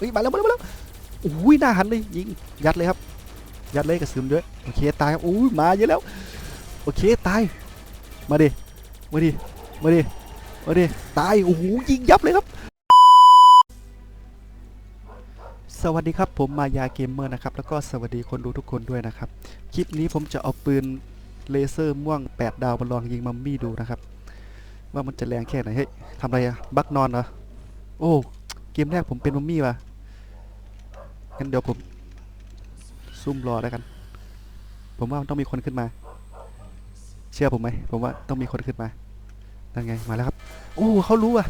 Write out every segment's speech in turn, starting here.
เฮ้ยมาแล้วมาแล้วมาแล้วอุ้ยหน้าหันเลยยิงยัดเลยครับ ยัดเลยกระสุนด้วยโอเคตายครับอุ้ยมาเยอะแล้วโอเคตายมาดิมาดิมาดิมาดิตายโอ้โหยิงยับเลยครับ สวัสดีครับผมมายาเกมเมอร์นะครับแล้วก็สวัสดีคนดูทุกคนด้วยนะครับคลิปนี้ผมจะเอาปืนเลเซอร์ม่วง 8 ดาวมาลองยิงมัมมี่ดูนะครับ ว่ามันจะแรงแค่ไหนเฮ้ยทำอะไรอะบักนอนเหรอโอ้เกมแรกผมเป็นมัมมี่ว่ะ งั้นเดี๋ยวผมซุ่มรอแล้วกัน ผมว่ามันต้องมีคนขึ้นมา เชื่อผมไหม ผมว่าต้องมีคนขึ้นมา นั่นไง มาแล้วครับ โอ้เขารู้อะ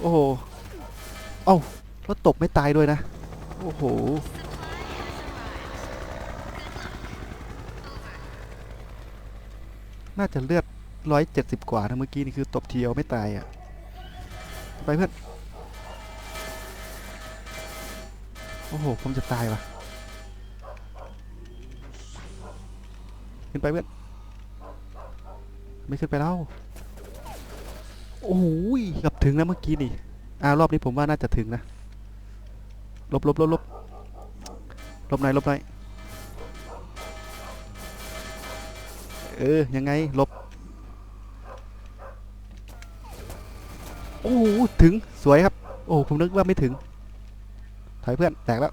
โอ้โห เอ้าแล้วตบไม่ตายด้วยนะ โอ้โห น่าจะเลือดร้อยเจ็ดสิบกว่านะเมื่อกี้นี่คือตบเดียวไม่ตายอะ ไปเพื่อน โอ้โห ผมจะตายว่ะ ขึ้นไปเพื่อน ไม่ขึ้นไปแล้ว โอ้ยเกือบถึงแล้วเมื่อกี้นี่อ่ารอบนี้ผมว่าน่าจะถึงนะ ลบลบลบลบลบหน่อยลบหน่อยเออ ยังไง ลบ โอ้โหถึง สวยครับ โอ้ ผมนึกว่าไม่ถึง ถอยเพื่อนแตกแล้ว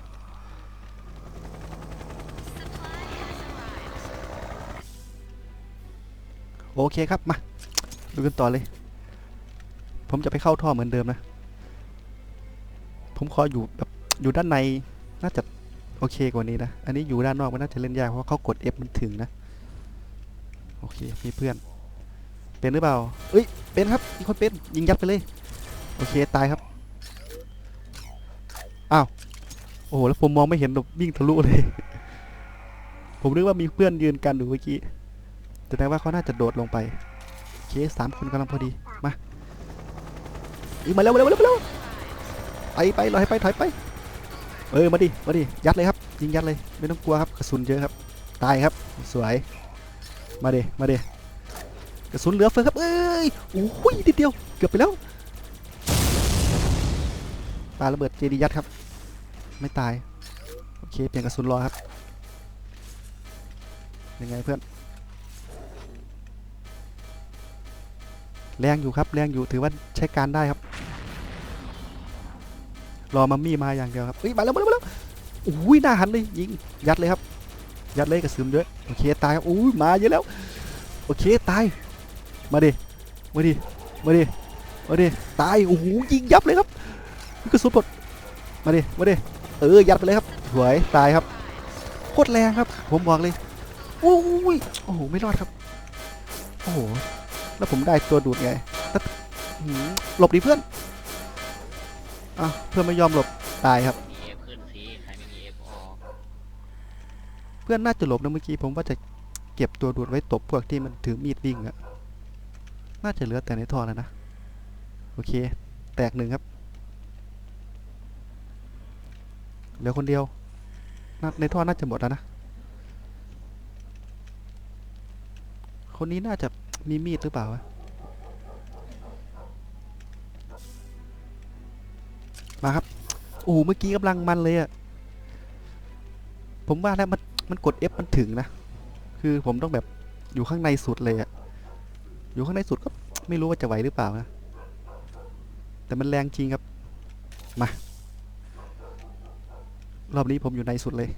โอเคครับมาดูกันต่อเลย ผมจะไปเข้าท่อเหมือนเดิมนะ ผมขออยู่แบบอยู่ด้านในน่าจะโอเคกว่านี้นะ อันนี้อยู่ด้านนอกมันน่าจะเล่นยากเพราะเขากด F มันถึงนะ โอเคมีเพื่อน เป็นหรือเปล่าเอ้ยเป็นครับมีคนเป็นยิงยัดไปเลย โอเคตายครับ อ้าว โอ้โห แล้วผมมองไม่เห็นแบบวิ่งทะลุเลย ผมนึกว่ามีเพื่อนยืนกันอยู่เมื่อกี้แสดงว่าเขาน่าจะโดดลงไป โอเคสามคนกำลังพอดี มาอีมาเร็วมาเร็วมาเร็วมาเร็วไปไปลอยไปถอยไป เออ มาดิ มาดิ ยัดเลยครับ ยิงยัดเลย ไม่ต้องกลัวครับกระสุนเยอะครับ ตายครับ สวย มาเดมาเดกระสุนเหลือเฟือครับ เอ้ย โอ้ยนิดเดียว เกือบไปแล้วปาระเบิดเจดียัดครับ ไม่ตาย โอเค เปลี่ยนกระสุนรอครับ ยังไงเพื่อน แรงอยู่ครับ แรงอยู่ ถือว่าใช้การได้ครับ รอมัมมี่มาอย่างเดียวครับเฮ้ย มาแล้วมาแล้วมาแล้วอุ้ยหน้าหันเลยยิง ยัดเลยครับ ยัดเลยกระสุนด้วย โอเค ตายครับ อุ้ย มาเยอะแล้ว โอเค ตาย มาดิ มาดิ มาดิ มาดิ ตาย โอ้โห ยิงยับเลยครับกระสุนหมดมาดิ มาดิ เออยัดไปเลยครับสวยตายครับโคตรแรงครับ ผมบอกเลยโอ้ยโอ้โหไม่รอดครับ โอ้โหแล้วผมได้ตัวดูดไงหลบดิเพื่อนอ้าวเพื่อนไม่ยอมหลบตายครับเอฟขึ้นสิใครไม่มีเอฟออกเพื่อนน่าจะหลบนะเมื่อกี้ผมว่าจะเก็บตัวดูดไว้ตบพวกที่มันถือมีดวิ่งอะน่าจะเหลือแต่ในท่อแล้วนะ โอเค แตกหนึ่งครับ เหลือคนเดียว ในท่อน่าจะหมดแล้วนะ คนนี้น่าจะมีมีดหรือเปล่าวะ มาครับ โอ้เมื่อกี้กำลังมันเลยอะผมว่าแล้วมันมันกด F มันถึงนะ คือผมต้องแบบอยู่ข้างในสุดเลยอะอยู่ข้างในสุดก็ไม่รู้ว่าจะไหวหรือเปล่านะ แต่มันแรงจริงครับ มา รอบนี้ผมอยู่ในสุดเลย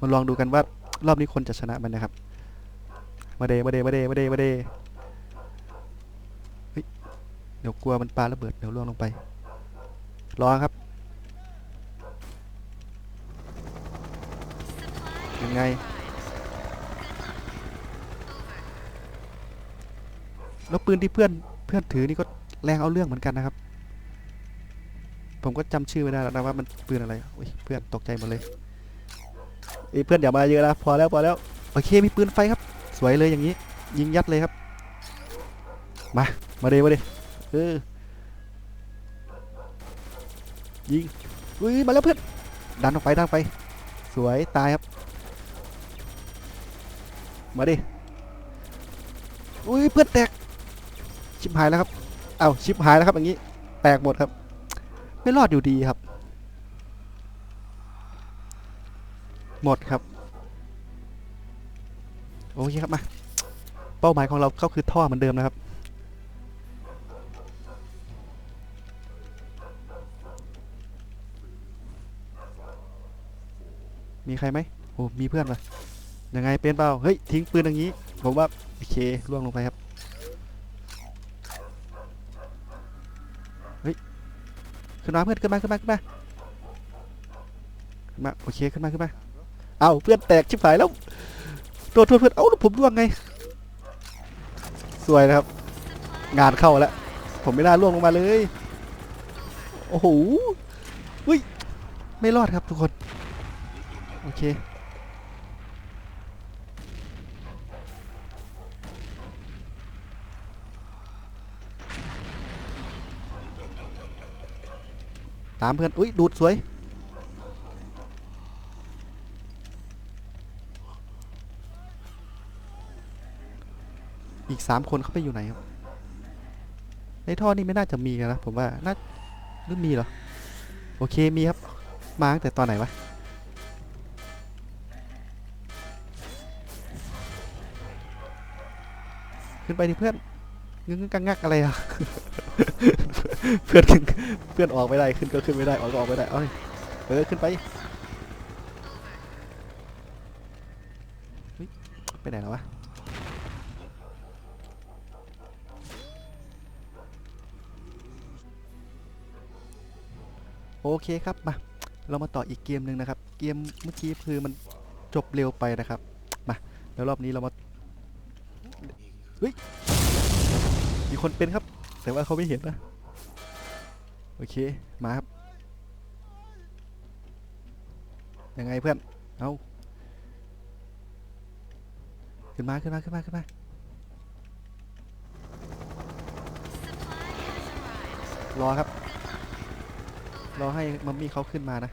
มาลองดูกันว่ารอบนี้คนจะชนะมันนะครับ มาเดมาเดมาเดมาเดมาเดเฮ้ยเดี๋ยวกลัวมันปลาระเบิดเดี๋ยวล่วงลงไป รอครับ ยังไง แล้วปืนที่เพื่อนเพื่อนถือนี่ก็แรงเอาเรื่องเหมือนกันนะครับ ผมก็จำชื่อไม่ได้แล้วนะว่ามันปืนอะไรอุ้ยเพื่อนตกใจหมดเลยเอ้ยเพื่อนอย่ามาเยอะนะพอแล้วพอแล้วโอเคมีปืนไฟครับ สวยเลยอย่างนี้ ยิงยัดเลยครับ มา มาเดมาเดเออยิงอุ้ยมาแล้วเพื่อนดันออกไปดันไป สวยตายครับ มาดิอุ้ยเพื่อนแตกชิบหายแล้วครับเอ้าชิบหายแล้วครับอย่างนี้ แตกหมดครับ ไม่รอดอยู่ดีครับ หมดครับ โอเคครับมา เป้าหมายของเราก็คือท่อเหมือนเดิมนะครับ มีใครไหมโอ้มีเพื่อนปะยังไงเป็นเปล่า เฮ้ย ทิ้งปืนอย่างนี้ ผมว่า โอเคล่วงลงไปครับ เฮ้ย ขึ้นมาเพื่อนขึ้นมาขึ้นมาขึ้นมาขึ้นมาโอเคขึ้นมาขึ้นมาเอาเพื่อนแตกชิบหายแล้วโดนโทษเพื่อนเอ้าแล้วผมร่วงไงสวยนะครับ งานเข้าแล้วผมไม่น่าล่วงลงมาเลยโอ้โหอุ้ยไม่รอดครับทุกคน โอเคามเพื่อน อุ้ยดูดสวย อีกสามคนเขาไปอยู่ไหนครับ ในท่อนี่ไม่น่าจะมีนะ ผมว่า น่าหรือมีเหรอ โอเคมีครับ มาตั้งแต่ตอนไหนวะขึ้นไปดิเพื่อนงึงงกังงักอะไรอะ เพื่อนขึ้นเพื่อนออกไม่ได้ขึ้นก็ขึ้นไม่ได้ออกก็ออกไม่ได้เอาดิเออขึ้นไปไปไหนแล้ววะโอเคครับมาเรามาต่ออีกเกมหนึ่งนะครับ เกมเมื่อกี้คือมันจบเร็วไปนะครับมาแล้วรอบนี้เรามาเฮ้ยมีคนเป็นครับ แต่ว่าเขาไม่เห็นนะ โอเค มาครับ ยังไงเพื่อน เอาขึ้นมา ขึ้นมา ขึ้นมา ขึ้นมา รอครับ รอให้มัมมี่เขาขึ้นมานะ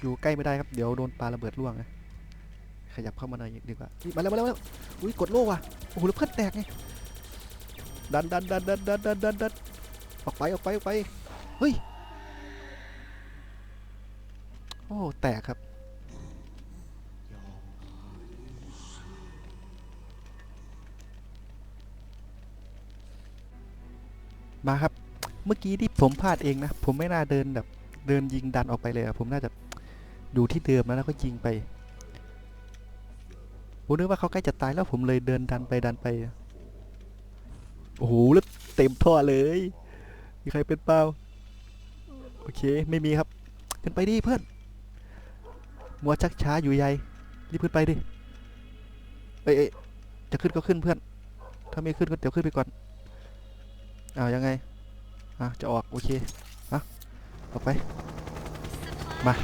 อยู่ใกล้ไม่ได้ครับ เดี๋ยวโดนปลาระเบิดร่วงนะขยับเข้ามาหน่อยดีกว่า มาแล้วมาแล้วมาแล้วอุ้ยกดโล่ว่ะ โอ้โหแล้วเพื่อนแตกไงดันดันดันดันดันดันดันดันออกไปออกไปออกไปเฮ้ยโอ้แตกครับมาครับ เมื่อกี้ที่ผมพลาดเองนะ ผมไม่น่าเดินแบบ เดินยิงดันออกไปเลยอะผมน่าจะอยู่ที่เดิมแล้วแล้วก็ยิงไป ผมนึกว่าเขาใกล้จะตายแล้วผมเลยเดินดันไปดันไป โอ้โหแล้วเต็มท่อเลย มีใครเป็นเปล่า โอเคไม่มีครับ ขึ้นไปดิเพื่อน มัวชักช้าอยู่ใหญ่รีบขึ้นไปดิเอ้ยจะขึ้นก็ขึ้นเพื่อน ถ้าไม่ขึ้นก็เดี๋ยวขึ้นไปก่อนอ้าวยังไง อะจะออกโอเคอะออกไป มา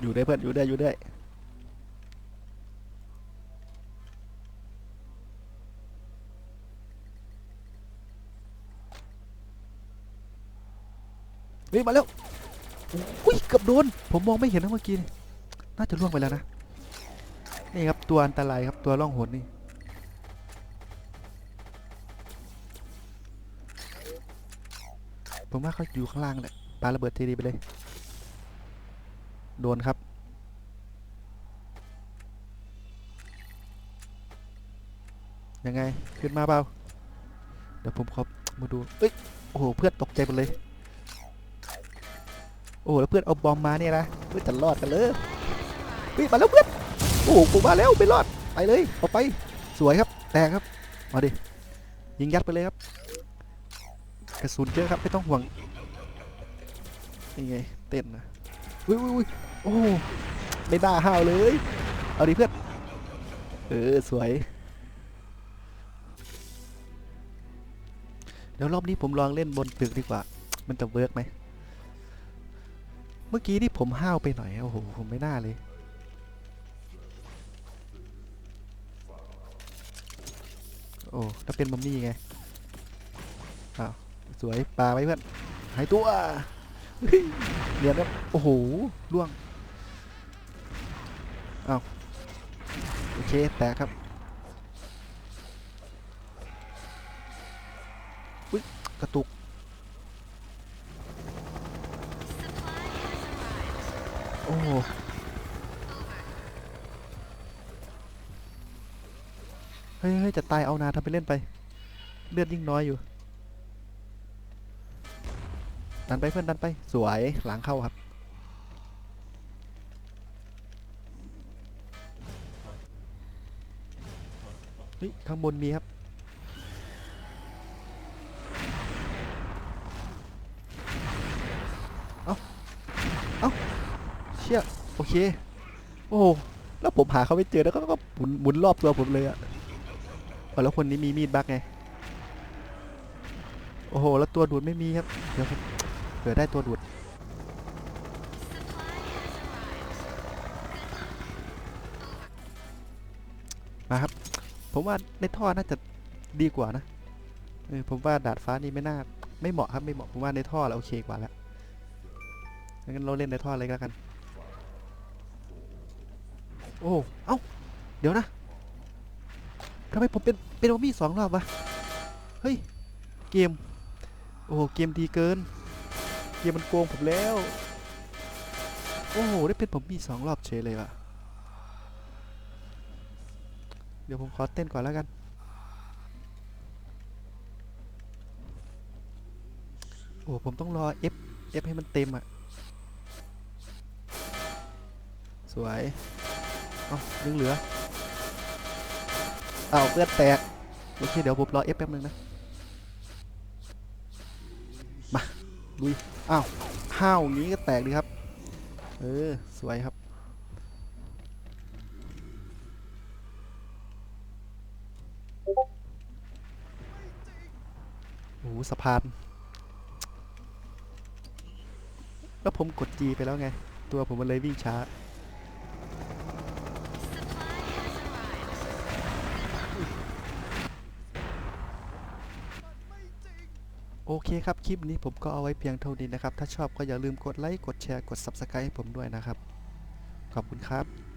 อยู่ได้เพื่อนอยู่ได้อยู่ได้เฮ้ยมาแล้วอุ้ยเกือบโดน ผมมองไม่เห็นนะเมื่อกี้นี่น่าจะล่วงไปแล้วนะ นี่ครับตัวอันตรายครับตัวล่องหนนี่ ผมว่าเขาอยู่ข้างล่างแหละปาระเบิดทีดีไปเลย โดนครับ ยังไง ขึ้นมาเปล่า เดี๋ยวผมขอมาดู เอ้ย โอ้โห เพื่อนตกใจหมดเลย โอ้โห แล้วเพื่อนเอาบอมมาเนี่ยนะ เพื่อนจะรอดกันเลยเฮ้ยมาแล้วเพื่อน โอ้โหผมมาแล้วไม่รอด ไปเลยเอาไป สวยครับ แตกครับ มาดิ ยิงยัดไปเลยครับ กระสุนเยอะครับ ไม่ต้องห่วงนี่ไง เต้นนะอุ้ยอุ้ยอุ้ย โอ้ไม่น่าห้าวเลย เอาดิเพื่อน เออ สวย เดี๋ยวรอบนี้ผมลองเล่นบนตึกดีกว่า มันจะเวิร์กไหม เมื่อกี้ที่ผมห้าวไปหน่อย โอ้โห ผมไม่น่าเลย โอ้ถ้าเป็นมัมมี่ไง อ้าว สวยปลาไว้เพื่อน หายตัวเฮ้ยเรียนครับ โอ้โหล่วง อ้าวโอเคแตกครับอุ้ยกระตุกโอ้โหเฮ้ยเฮ้ยจะตายเอานาทำไปเล่นไป เลือดยิ่งน้อยอยู่ ดันไปเพื่อนดันไป สวยหลังเข้าครับ เฮ้ยข้างบนมีครับ เอาเอาเชี่ยโอเค โอ้โหแล้วผมหาเขาไม่เจอแล้วก็ก็หมุนหมุนรอบตัวผมเลยอะแล้วคนนี้มีมีดบักไง โอ้โห แล้วตัวดูดไม่มีครับ เดี๋ยวผมเผื่อได้ตัวดูดมาครับ ผมว่าในท่อน่าจะดีกว่านะเออผมว่าดาดฟ้านี่ไม่น่าไม่เหมาะครับไม่เหมาะผมว่าในท่อเราโอเคกว่าแล้วงั้นเราเล่นในท่อเลยก็แล้วกัน โอ้เอ้าเดี๋ยวนะทำไมผมเป็นเป็นโอมี่สองรอบวะเฮ้ยเกม โอ้โหเกมดีเกิน เกมมันโกงผมแล้ว โอ้โหได้เป็นผมมีสองรอบเฉยเลยว่ะ เดี๋ยวผมขอเต้นก่อนแล้วกัน โอ้ผมต้องรอ F F ให้มันเต็มอะ สวยเอ้ายังเหลือเอ้าเพื่อนแตก โอเค เดี๋ยวผมรอ F แป๊บนึงนะ มาลุยอ้าวห้าวงนี้ก็แตกดีครับ เออ สวยครับ โอ้โหสะพานแล้วผมกด G ไปแล้วไง ตัวผมมันเลยวิ่งช้าโอเคครับ คลิปนี้ผมก็เอาไว้เพียงเท่านี้นะครับ ถ้าชอบก็อย่าลืมกดไลค์ กดแชร์ กด Subscribe ให้ผมด้วยนะครับ ขอบคุณครับ